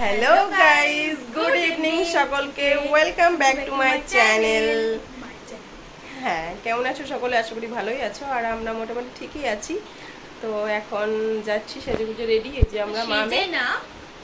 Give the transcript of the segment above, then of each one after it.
Hello guys good evening সকলকে. Welcome back to my channel হ্যাঁ কেমন আছো সকলে? আশা করি ভালোই আছো। আর আমরা মোটামুটি ঠিকই আছি। তো এখন যাচ্ছি সেজে গুজে রেডি। এই যে আমরা মামে না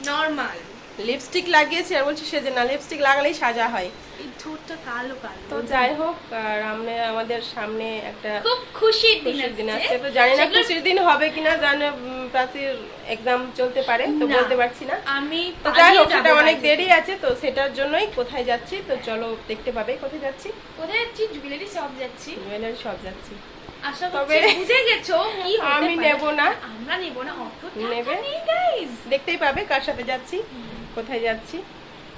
নর্মাল লিপস্টিক লাগিয়েছি আর বলছি সেজে না লিপস্টিক লাগালেই সাজা হয়। এই ঠোঁটটা কালো কালো। তো যাই হোক আর আমরা আমাদের সামনে একটা খুব খুশির দিন দিন আসছে। তো জানি না খুশির দিন হবে কিনা জানি প্রাচীর এক্সাম চলতে পারে তো বলতে পারছি না। আমি তো যাই হোক সেটা অনেক দেরি আছে তো সেটার জন্যই কোথায় যাচ্ছি? তো চলো দেখতে পাবে কোথায় যাচ্ছি। কোথায় যাচ্ছি? জুয়েলারি শপ যাচ্ছি। জুয়েলারি শপ যাচ্ছি। আশা তবে- করছি বুঝে গেছো কি আমি। নেব না। আমরা নেব না অত নেবে? দেখতেই পাবে কার সাথে যাচ্ছি। কোথায় যাচ্ছি?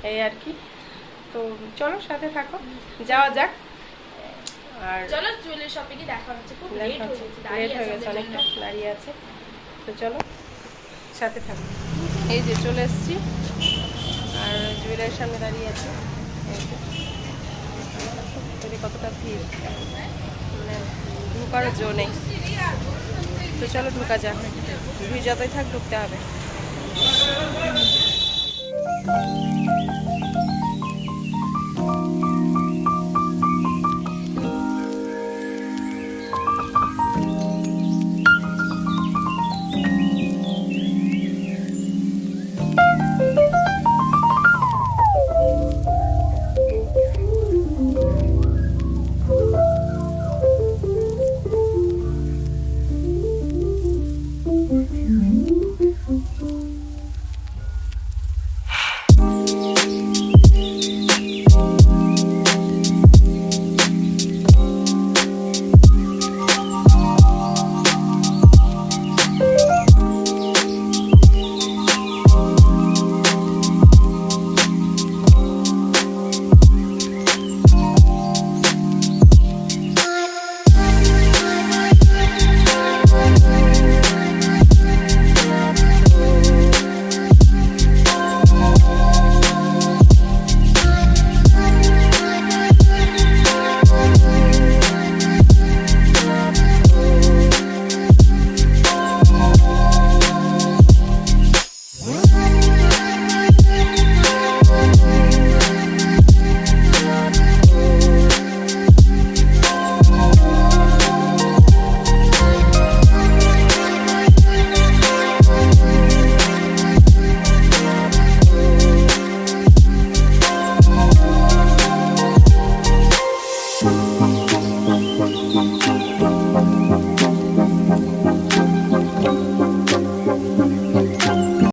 এই আর কি। তো চলো সাথে থাকো। যাওয়া যাক। আর চলো জুয়েলারি শপে গিয়ে দেখা হচ্ছে। খুব লেট হয়ে গেছে লেট হয়ে গেছে অনেকটা। দাঁড়িয়ে আছে। তো চলো সাথে থাকো। এই যে চলে এসেছি। আর জুয়েলারির সামনে দাঁড়িয়ে আছি। কতটা ভিড়। মানে ঢুকার জো নেই। তো চলো ঢুকা যাক। ভিড় যতই থাক ঢুকতে হবে। thank you